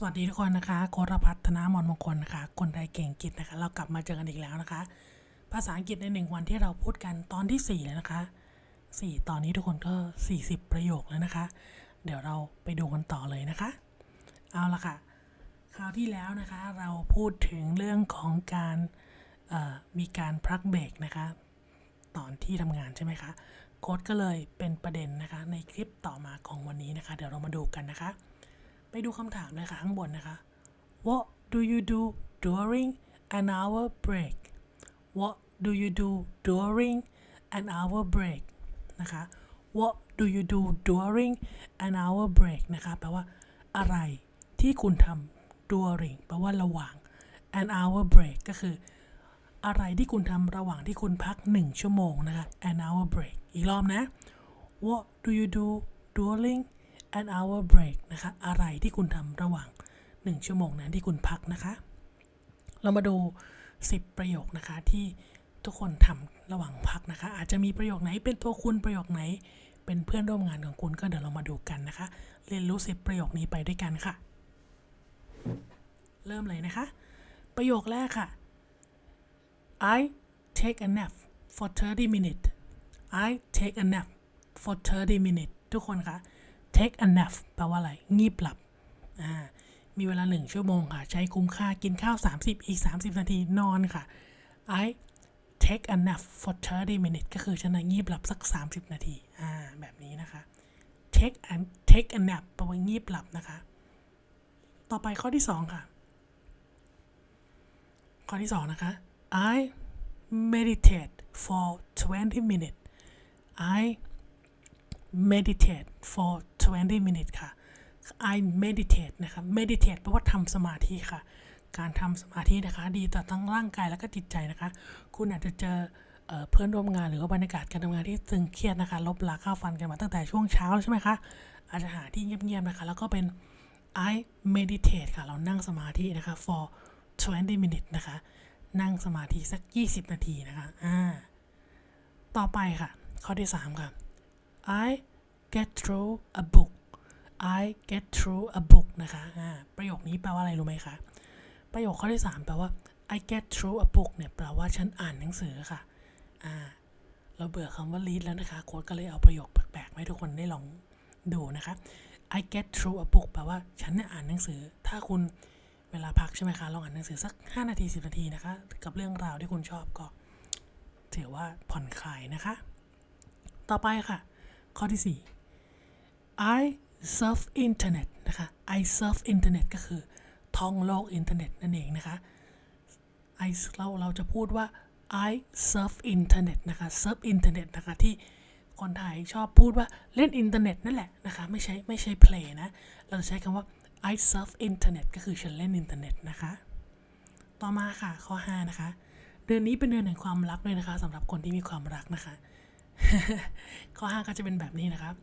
สวัสดีทุกคนนะคะ โครพัฒนามอนมงคลนะคะ คนไทยเก่งกิจนะคะ เรากลับมาเจอกันอีกแล้วนะคะ ภาษาอังกฤษในหนึ่งวันที่เราพูดกันตอนที่4แล้วนะคะ4ตอนนี้ทุกคนก็ 40 ประโยคแล้วนะคะ เดี๋ยวเราไปดูกันต่อเลยนะคะ เอาละค่ะ คราวที่แล้วนะคะเราพูดถึงเรื่องของการมีการพักเบรกนะคะ ตอนที่ทำงานใช่ไหมคะ โค้ดก็เลยเป็นประเด็นนะคะ ในคลิปต่อมาของวันนี้นะคะ เดี๋ยวเรามาดูกันนะคะ ดูคำถามเลยค่ะข้างบนนะคะ What do you do during an hour break What do you do during an hour break นะคะ What do you do during an hour break นะคะแปลว่าอะไรที่คุณทำ during แปลว่าระหว่าง an hour break ก็คือ อะไรที่คุณทำระหว่างที่คุณพัก 1 ชั่วโมงนะคะ an hour break อีกรอบนะ What do you do during an hour break นะคะ อะไรที่คุณทำระหว่าง 1 ชั่วโมงนั้นที่คุณพักนะคะ เรามาดู 10 ประโยคนะคะที่ทุกคนทำระหว่างพักนะคะ อาจจะมีประโยคไหนเป็นตัวคุณประโยคไหน เป็นเพื่อนร่วมงานของคุณก็เดี๋ยวเรามาดูกันนะคะ เรียนรู้ 10 ประโยคนี้ไปด้วยกันค่ะ เริ่มเลยนะคะ ประโยคแรกค่ะ I take a nap for 30 minutes I take a nap for 30 minutes ทุกคนคะ take a nap แปลว่าอะไร งีบหลับ อ่า มีเวลา 1 ชั่วโมงค่ะ ใช้คุ้มค่า กินข้าว 30 อีก 30 นาที นอนค่ะ I take a nap for 30 minutes ก็คือฉันนะงีบหลับสัก 30 นาที อ่า แบบนี้นะคะ take a take a nap แปลว่างีบหลับนะคะ ต่อไปข้อที่ 2 ค่ะ ข้อที่ 2 นะคะ I meditate for 20 minutes I meditate for 20 minutes ค่ะ I meditate นะคะ meditate แปลว่าทำสมาธิค่ะ การทำสมาธินะคะ ดีต่อทั้งร่างกายและก็จิตใจนะคะ คุณอาจจะเจอเพื่อนร่วมงานหรือว่าบรรยากาศการทำงานที่ตึงเครียดนะคะ ลบลาข้าวฟันกันมาตั้งแต่ช่วงเช้าแล้วใช่ไหมคะ อาจจะหาที่เงียบๆนะคะ แล้วก็เป็น I meditate ค่ะ เรานั่งสมาธินะคะ for 20 minutes นะคะ นั่งสมาธิสัก 20 นาทีนะคะ อ่า ต่อไปค่ะ ข้อที่ 3 ค่ะ I get through a book I get through a book นะคะอ่าประโยคนี้แปลว่าอะไรรู้ไหมคะ ประโยคข้อที่ 3 แปลว่า I get through a book เนี่ยแปลว่าฉันอ่านหนังสือค่ะ อ่า เราเบื่อคำว่า read แล้วนะคะ โค้ดก็เลยเอาประโยคแปลกๆให้ทุกคนได้ลองดูนะคะ I get through a book แปลว่าฉันเนี่ยอ่านหนังสือ ถ้าคุณเวลาพักใช่ไหมคะ ลองอ่านหนังสือสัก 5 นาที 10 นาทีนะคะ กับเรื่องราวที่คุณชอบก็ ถือว่าผ่อนคลายนะคะ ต่อไปค่ะ ข้อที่ 4 I surf internet นะคะ I surf internet ก็คือท่องโลกอินเทอร์เน็ตนั่นเองนะคะ I เราเราจะพูดว่า I surf internet นะคะ surf internet นะคะที่คนไทยชอบพูดว่าเล่นอินเทอร์เน็ตนั่นแหละนะคะไม่ใช่ไม่ใช่ play นะ เราจะใช้คำว่า I surf internet ก็คือฉันเล่นอินเทอร์เน็ตนะคะ ต่อมาค่ะข้อ 5 นะคะ เดือนนี้เป็นเดือนแห่งความรักเลยนะคะสำหรับคนที่มีความรักนะคะ ข้อ 5 ก็จะเป็นแบบนี้นะครับ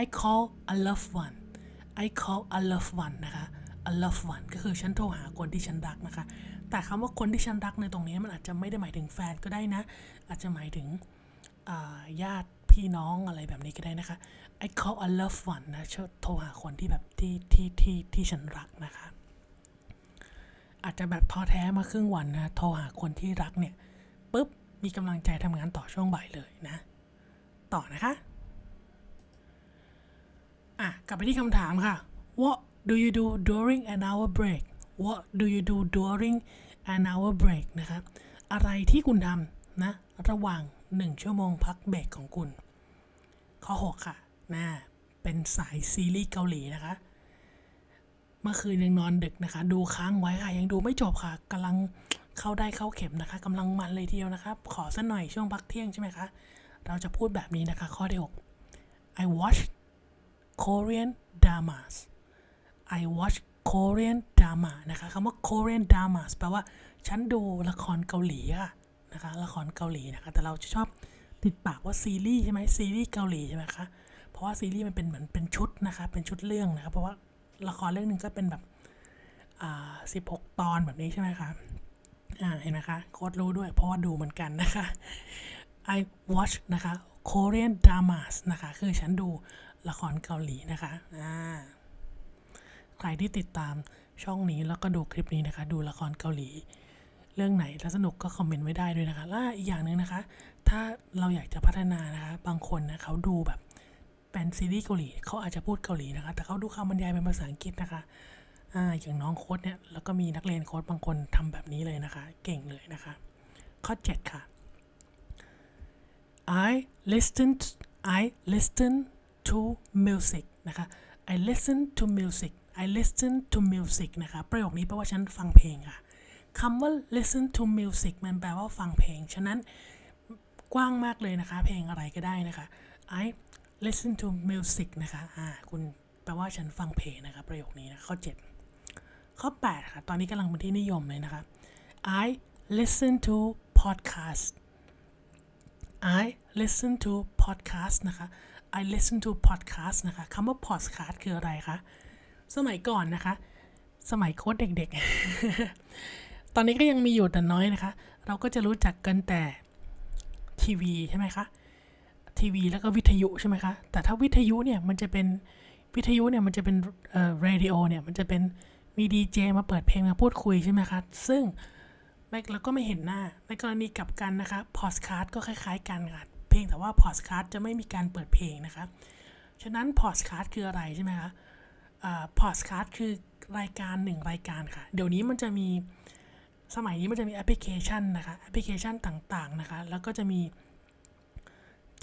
I call a loved one I call a loved one นะคะ a loved one ก็คือฉันโทรหาคนที่ฉันรักนะคะ แต่คำว่าคนที่ฉันรักในตรงนี้มันอาจจะไม่ได้หมายถึงแฟนก็ได้นะ อาจจะหมายถึงญาติพี่น้องอะไรแบบนี้ก็ได้นะคะ I call a loved one นะโทรหาคนที่แบบที่ที่ที่ที่ฉันรักนะคะ อาจจะแบบท้อแท้มาครึ่งวันนะ โทรหาคนที่รักเนี่ยปุ๊บ มีกำลังใจทำงานต่อช่วงบ่ายเลยนะ ต่อนะคะ อะ กลับไปที่คำถามค่ะ What do you do during an hour break What do you do during an hour break นะคะอะไรที่คุณทำนะ ระหว่าง 1 ชั่วโมงพักเบรกของคุณ ข้อ 6 ค่ะนะเป็นสายซีรีส์เกาหลีนะคะ เมื่อคืนยังนอนดึกนะคะ ดูค้างไว้ค่ะ ยังดูไม่จบค่ะกำลังเข้าได้เข้าเข็มนะคะกำลังมันเลยทีเดียวนะครับ ขอสักหน่อยช่วงพักเที่ยงใช่ไหมคะ เราจะพูดแบบนี้นะคะ ข้อที่ 6 I watch Korean dramas I watch Korean drama นะคะคำว่า Korean dramas แปลว่าฉันดูละครเกาหลีค่ะนะคะละครเกาหลีนะคะแต่เราจะชอบติดปากว่าซีรีส์ใช่ไหมซีรีส์เกาหลีใช่ไหมคะเพราะว่าซีรีส์มันเป็นเหมือนเป็นชุดนะคะเป็นชุดเรื่องนะคะเพราะว่าละครเรื่องหนึ่งก็เป็นแบบอ่าสิบหกตอนแบบนี้ใช่ไหมคะอ่าเห็นไหมคะโค้ดรู้ด้วยเพราะว่าดูเหมือนกันนะคะ I watch นะคะ Korean dramas นะคะ คือฉันดู ละครเกาหลีนะคะอ่าใครที่ติดตามช่องนี้แล้วก็ดูคลิปนี้นะคะ ดูละครเกาหลี เรื่องไหนแล้วสนุกก็คอมเมนต์ไว้ได้ด้วยนะคะและอีกอย่างหนึ่งนะคะ ถ้าเราอยากจะพัฒนานะคะ บางคนนะเขาดูแบบเป็นซีรีส์เกาหลีเขาอาจจะพูดเกาหลีนะคะ แต่เขาดูคำบรรยายเป็นภาษาอังกฤษนะคะอ่าอย่างน้องโค้ดเนี่ยแล้วก็มีนักเรียนโค้ดบางคนทำแบบนี้เลยนะคะ เก่งเลยนะคะ ข้อ 7 ค่ะ I listen I listen to music นะคะ I listen to music I listen to music นะคะ ประโยคนี้แปลว่าฉันฟังเพลงค่ะคำว่า listen to music มันแปลว่าฟังเพลง ฉะนั้นกว้างมากเลยนะคะ เพลงอะไรก็ได้นะคะ I listen to music นะคะ อ่า คุณแปลว่าฉันฟังเพลงนะคะ ประโยคนี้นะ ข้อ 7 ข้อ 8 ค่ะ ตอนนี้กำลังเป็นที่นิยมเลยนะคะ I listen to podcast I listen to podcast นะคะ I listen to podcast นะคะคำว่า podcast คืออะไรคะ สมัยก่อนนะคะ สมัยโค้ดเด็กๆ ตอนนี้ก็ยังมีอยู่แต่น้อยนะคะ เราก็จะรู้จักกันแต่ทีวีใช่ไหมคะ ทีวีแล้วก็วิทยุใช่ไหมคะ แต่ถ้าวิทยุเนี่ยมันจะเป็นวิทยุเนี่ยมันจะเป็นเอ่อเรดิโอเนี่ยมันจะเป็นมีดีเจมาเปิดเพลงมาพูดคุยใช่ไหมคะ ซึ่งไม่แล้วก็ไม่เห็นหน้า ในกรณีกลับกันนะคะพอดคาสต์ก็คล้าย ๆ กันค่ะ เพียงแต่ว่าพอดคาสต์จะไม่มีการเปิดเพลงนะคะฉะนั้นพอดคาสต์คืออะไรใช่ไหมคะพอดคาสต์คือรายการหนึ่งรายการค่ะ เดี๋ยวนี้มันจะมีสมัยนี้มันจะมีแอปพลิเคชันนะคะแอปพลิเคชันต่างๆนะคะ แล้วก็จะมี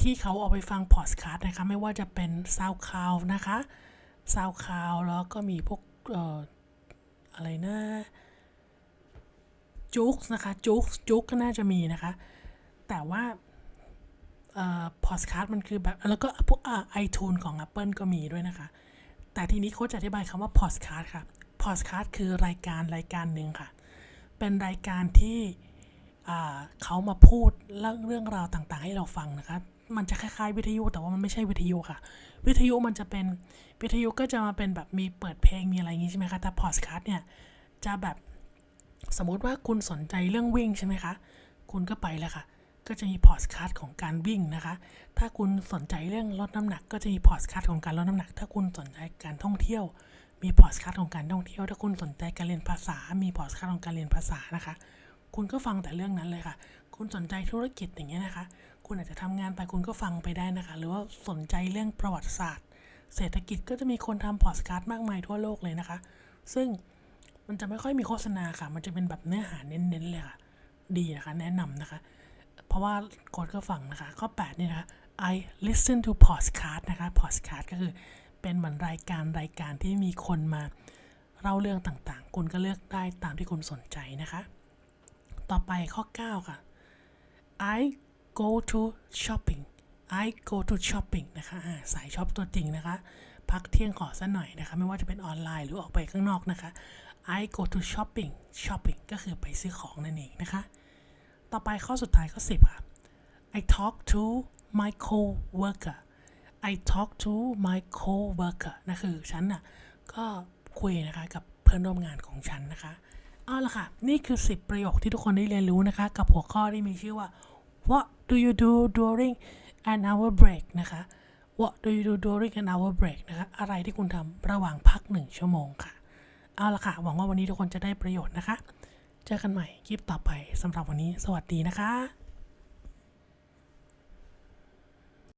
ที่เขาเอาไปฟังพอดคาสต์นะคะ ไม่ว่าจะเป็น SoundCloud นะคะ SoundCloud แล้วก็มีพวกอออะไรนะจุกนะคะจุกจุกก็น่าจะมีนะคะ แต่ว่า พอดคาสต์มันคือแบบ แล้วก็พวกไอทูนของ Apple ก็มีด้วยนะคะ แต่ทีนี้เขาจะอธิบายคำว่าพอดคาสต์ค่ะพอดคาสต์คือรายการรายการหนึ่งค่ะ เป็นรายการที่เขามาพูดเรื่องเรื่องราวต่างๆ ให้เราฟังนะคะ มันจะคล้ายๆ วิทยุแต่ว่ามันไม่ใช่วิทยุค่ะ วิทยุมันจะเป็นวิทยุก็จะมาเป็นแบบมีเปิดเพลงมีอะไรอย่างงี้ใช่ไหมคะ แต่พอดคาสต์เนี่ยจะแบบสมมุติว่าคุณสนใจเรื่องวิ่งใช่ไหมคะ คุณก็ไปแล้วค่ะ ก็จะมีพอดคาสต์ของการวิ่งนะคะ ถ้าคุณสนใจเรื่องลดน้ำหนัก ก็จะมีพอดคาสต์ของการลดน้ำหนัก ถ้าคุณสนใจการท่องเที่ยว มีพอดคาสต์ของการท่องเที่ยว ถ้าคุณสนใจการเรียนภาษา มีพอดคาสต์ของการเรียนภาษานะคะ คุณก็ฟังแต่เรื่องนั้นเลยค่ะ คุณสนใจธุรกิจอย่างเงี้ยนะคะ คุณอาจจะทำงานไปคุณก็ฟังไปได้นะคะ หรือว่าสนใจเรื่องประวัติศาสตร์ เศรษฐกิจก็จะมีคนทำพอดคาสต์มากมายทั่วโลกเลยนะคะ ซึ่งมันจะไม่ค่อยมีโฆษณาค่ะ มันจะเป็นแบบเนื้อหาเน้นๆเลยค่ะ ดีนะคะ แนะนำนะคะ เพราะว่าโค้ดก็ฟังนะคะ ข้อ 8 นี่นะคะ I listen to podcast นะคะ podcast ก็คือเป็นเหมือนรายการรายการที่มีคนมาเล่าเรื่องต่างๆ คุณก็เลือกได้ตามที่คุณสนใจนะคะ ต่อไปข้อ 9 ค่ะ I go to shopping I go to shopping นะคะสายช็อปตัวจริงนะคะ พักเที่ยงขอสักหน่อยนะคะ ไม่ว่าจะเป็นออนไลน์หรือออกไปข้างนอกนะคะ I go to shopping shopping ก็คือไปซื้อของนั่นเองนะคะ ต่อไปข้อสุดท้ายข้อ10 ค่ะ I talk to my co-worker I talk to my co-worker นั่นคือฉันน่ะก็คุยนะคะกับเพื่อนร่วมงานของฉันนะคะเอาละค่ะ นี่คือ 10 ประโยคที่ทุกคนได้เรียนรู้นะคะ กับหัวข้อที่มีชื่อว่า What do you do during an hour break นะคะ What do you do during an hour break นะคะ อะไรที่คุณทำระหว่างพักหนึ่งชั่วโมงค่ะ เอาละค่ะ หวังว่าวันนี้ทุกคนจะได้ประโยชน์นะคะ เจอกันใหม่คลิปต่อไปสำหรับวันนี้สวัสดีนะคะ